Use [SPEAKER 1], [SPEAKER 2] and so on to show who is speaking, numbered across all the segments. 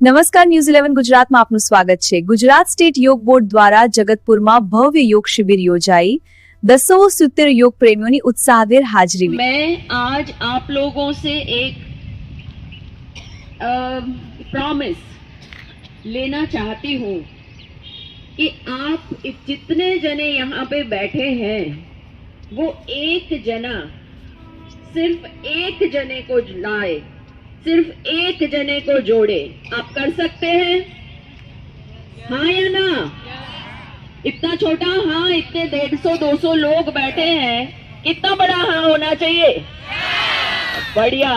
[SPEAKER 1] નમસ્કાર news eleven ગુજરાતમાં આપનું સ્વાગત છે ગુજરાત સ્ટેટ યોગ બોર્ડ દ્વારા જગતપુરમાં ભવ્ય યોગ શિબિર યોજાઈ દસો સિત્તેર યોગ પ્રેમીઓની ઉત્સાહભેર હાજરી
[SPEAKER 2] मैं आज आप लोगों से एक प्रॉमिस लेना चाहती हूँ कि आप जितने जने यहाँ पे बैठे हैं वो एक जना सिर्फ एक जने को लाए सिर्फ एक जने को जोड़े आप कर सकते हैं हाँ या ना इतना छोटा हाँ इतने डेढ़ सौ दो सौ लोग बैठे हैं कितना बड़ा हाँ होना चाहिए बढ़िया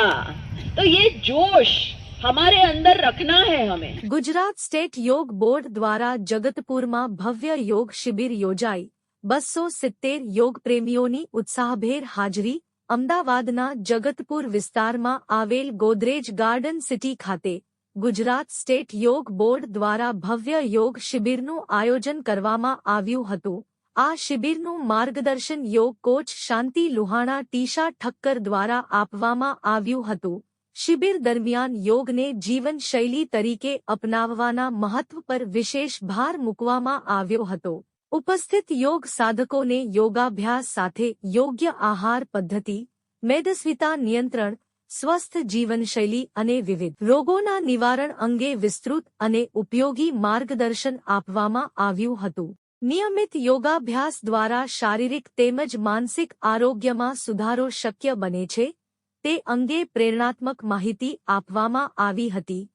[SPEAKER 2] तो ये जोश हमारे अंदर रखना है हमें
[SPEAKER 3] ગુજરાત સ્ટેટ યોગ બોર્ડ દ્વારા જગતપુરમાં ભવ્ય યોગ શિબિર યોજાઈ બસો સિત્તેર યોગ પ્રેમીઓની ઉત્સાહભેર હાજરી અમદાવાદના જગતપુર વિસ્તારમાં આવેલ ગોદરેજ ગાર્ડન સિટી ખાતે ગુજરાત સ્ટેટ યોગ બોર્ડ દ્વારા ભવ્ય યોગ શિબિરનું આયોજન કરવામાં આવ્યું હતું. આ શિબિરનું માર્ગદર્શન યોગ કોચ શાંતિ લુહાણા ટીશા ઠક્કર દ્વારા આપવામાં આવ્યું હતું. શિબિર દરમિયાન યોગને જીવનશૈલી તરીકે અપનાવવાના મહત્વ પર વિશેષ ભાર મૂકવામાં આવ્યો હતો. ઉપસ્થિત યોગ સાધકોને યોગાભ્યાસ સાથે યોગ્ય આહાર પદ્ધતિ, મેદસ્વીતા નિયંત્રણ, સ્વસ્થ જીવનશૈલી અને વિવિધ રોગોના નિવારણ અંગે વિસ્તૃત અને ઉપયોગી માર્ગદર્શન આપવામાં આવ્યું હતું. નિયમિત યોગાભ્યાસ દ્વારા શારીરિક તેમજ માનસિક આરોગ્યમાં સુધારો શક્ય બને છે. તે અંગે પ્રેરણાત્મક માહિતી આપવામાં આવી હતી.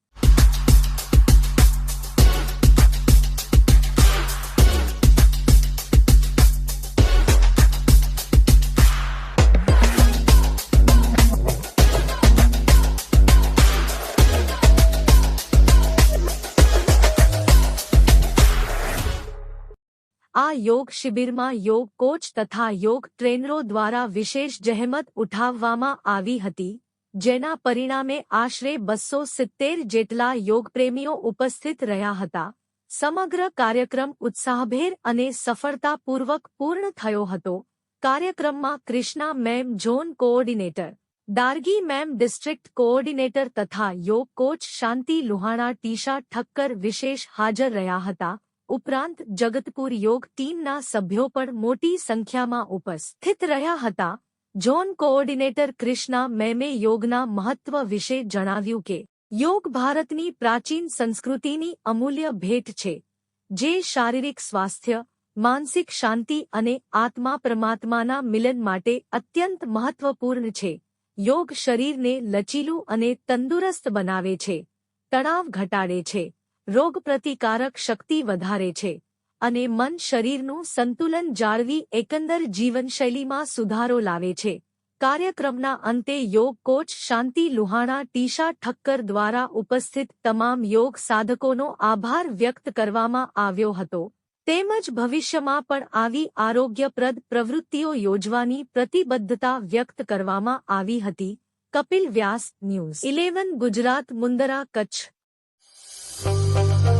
[SPEAKER 3] આ યોગ શિબિરમાં યોગ કોચ તથા યોગ ટ્રેનરો દ્વારા વિશેષ જહેમત ઉઠાવવામાં આવી હતી, જેના પરિણામે આશરે બસો સિત્તેર જેટલા યોગપ્રેમીઓ ઉપસ્થિત રહ્યા હતા. સમગ્ર કાર્યક્રમ ઉત્સાહભેર અને સફળતાપૂર્વક પૂર્ણ થયો હતો. કાર્યક્રમમાં Krishna ma'am zone coordinator, Dargi ma'am district coordinator તથા યોગ કોચ શાંતિ લુહાણા ટીશા ઠક્કર વિશેષ હાજર રહ્યા હતા. ઉપરાંત જગતપુર યોગ ટીમના સભ્યો પણ મોટી સંખ્યામાં ઉપસ્થિત રહ્યા હતા. ઝોન કોઓર્ડિનેટર કૃષ્ણા મેમે યોગના મહત્વ વિશે જણાવ્યું કે, યોગ ભારતની પ્રાચીન સંસ્કૃતિની અમૂલ્ય ભેટ છે, જે શારીરિક સ્વાસ્થ્ય, માનસિક શાંતિ અને આત્મા પરમાત્માના મિલન માટે અત્યંત મહત્વપૂર્ણ છે. યોગ શરીરને લચીલું અને તંદુરસ્ત બનાવે છે, તણાવ ઘટાડે છે રોગપ્રતિકારક શક્તિ વધારે છે અને મન શરીરનું સંતુલન જાળવી એકંદર જીવનશૈલીમાં સુધારો લાવે છે. કાર્યક્રમના અંતે યોગ કોચ શાંતિ લુહાણા ટીશા ઠક્કર દ્વારા ઉપસ્થિત તમામ યોગ સાધકોનો આભાર વ્યક્ત કરવામાં આવ્યો હતો. તેમજ ભવિષ્યમાં પણ આવી આરોગ્યપ્રદ પ્રવૃત્તિઓ યોજવાની પ્રતિબદ્ધતા વ્યક્ત કરવામાં આવી હતી. Kapil Vyas news. Eleven Gujarat Mundra Kutch. Thank you.